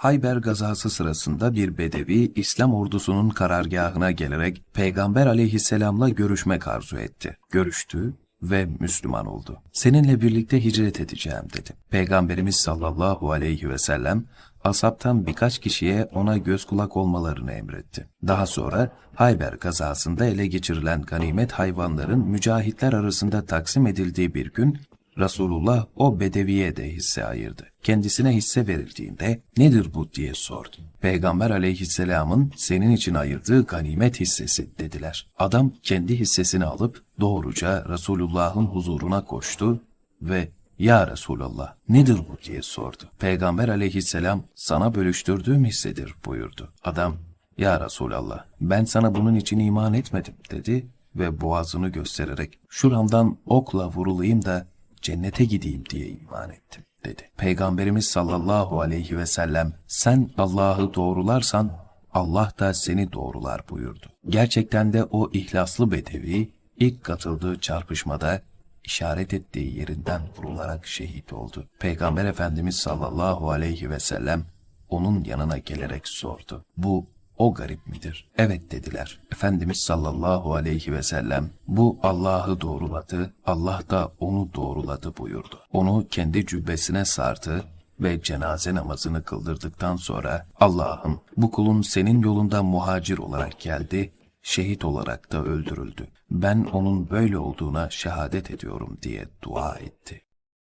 Hayber gazası sırasında bir bedevi İslam ordusunun karargahına gelerek Peygamber aleyhisselamla görüşmek arzu etti. Görüştü ve Müslüman oldu. Seninle birlikte hicret edeceğim dedi. Peygamberimiz sallallahu aleyhi ve sellem asaptan birkaç kişiye ona göz kulak olmalarını emretti. Daha sonra Hayber gazasında ele geçirilen ganimet hayvanların mücahitler arasında taksim edildiği bir gün Resulullah o bedeviye de hisse ayırdı. Kendisine hisse verildiğinde nedir bu diye sordu. Peygamber aleyhisselamın senin için ayırdığı ganimet hissesi dediler. Adam kendi hissesini alıp doğruca Resulullah'ın huzuruna koştu ve ya Resulallah nedir bu diye sordu. Peygamber aleyhisselam sana bölüştürdüğüm hissedir buyurdu. Adam ya Resulallah ben sana bunun için iman etmedim dedi ve boğazını göstererek şuramdan okla vurulayım da cennete gideyim diye iman ettim dedi. Peygamberimiz sallallahu aleyhi ve sellem sen Allah'ı doğrularsan Allah da seni doğrular buyurdu. Gerçekten de o ihlaslı bedevi ilk katıldığı çarpışmada işaret ettiği yerinden vurularak şehit oldu. Peygamber Efendimiz sallallahu aleyhi ve sellem onun yanına gelerek sordu. Bu o garip midir? Evet dediler. Efendimiz sallallahu aleyhi ve sellem bu Allah'ı doğruladı, Allah da onu doğruladı buyurdu. Onu kendi cübbesine sardı ve cenaze namazını kıldırdıktan sonra Allah'ım bu kulun senin yolunda muhacir olarak geldi, şehit olarak da öldürüldü. Ben onun böyle olduğuna şehadet ediyorum diye dua etti.